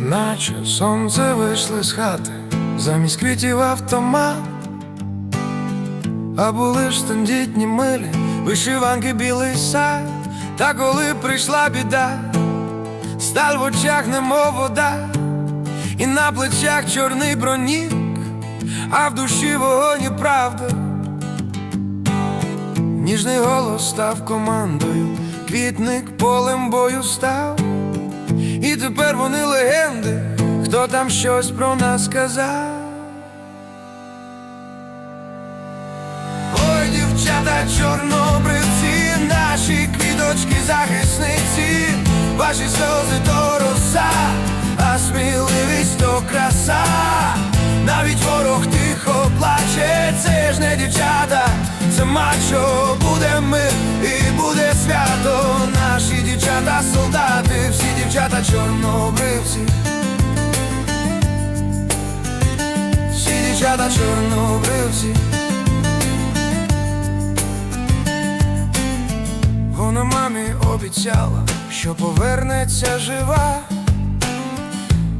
наче сонце вийшли з хати, замість квітів автомат, а були ж тендітні милі, вишиванки білий сад, та коли прийшла біда, сталь в очах, немов вода, і на плечах чорний бронік, а в душі вогонь і правда. Ніжний голос став командою, квітник полем бою став. Тепер вони легенди, хто там щось про нас сказав. Ой, дівчата, чорнобривці, наші квіточки захисниці, ваші сльози то роса, а сміливість то краса, навіть ворог тихо плаче, це ж не дівчата, це мачо, буде мир і буде свято, наші дівчата, солдати, дівчата чорнобривці. Всі дівчата чорнобривці. Вона мамі обіцяла, що повернеться жива,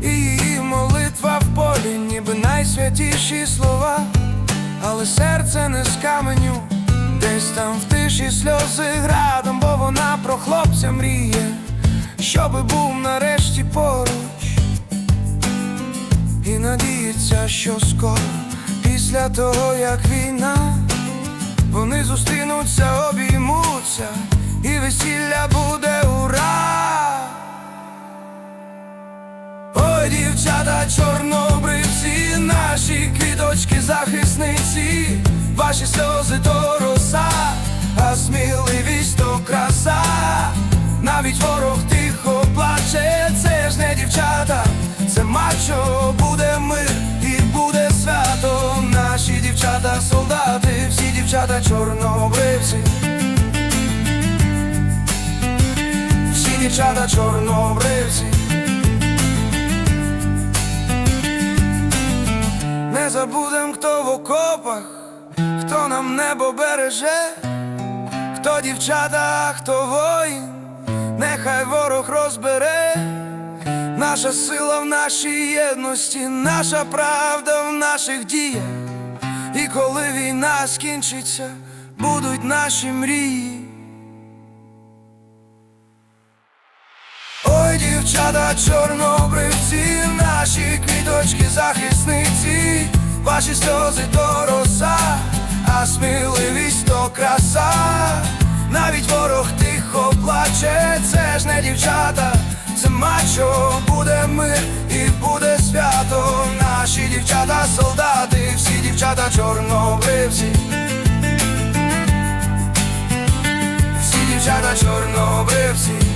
і її молитва в полі, ніби найсвятіші слова, але серце не з каменю, десь там в тиші сльози градом, бо вона про хлопця мріє, щоби був нарешті поруч, і надіється, що скоро, після того, як війна. Вони зустрінуться, обіймуться, і весілля буде ура. Ой, дівчата, чорнобривці, наші квіточки захисниці, ваші сльози то роса, а сміливість то краса, навіть ворог мачо, буде мир і буде свято, наші дівчата, солдати, всі дівчата чорнобривці. Всі дівчата чорнобривці. Не забудем, хто в окопах, хто нам небо береже, хто дівчата, хто воїн, нехай ворог розбере. Наша сила в нашій єдності, наша правда в наших діях. І коли війна скінчиться, будуть наші мрії. Ой, дівчата, чорнобривці, наші квіточки захисниці, ваші сльози то роса, а сміливість то краса, навіть ворог тихо плаче, це ж не дівчата, це мачо, буде мир і буде свято, наші дівчата, солдати, всі дівчата чорнобривці. Всі дівчата чорнобривці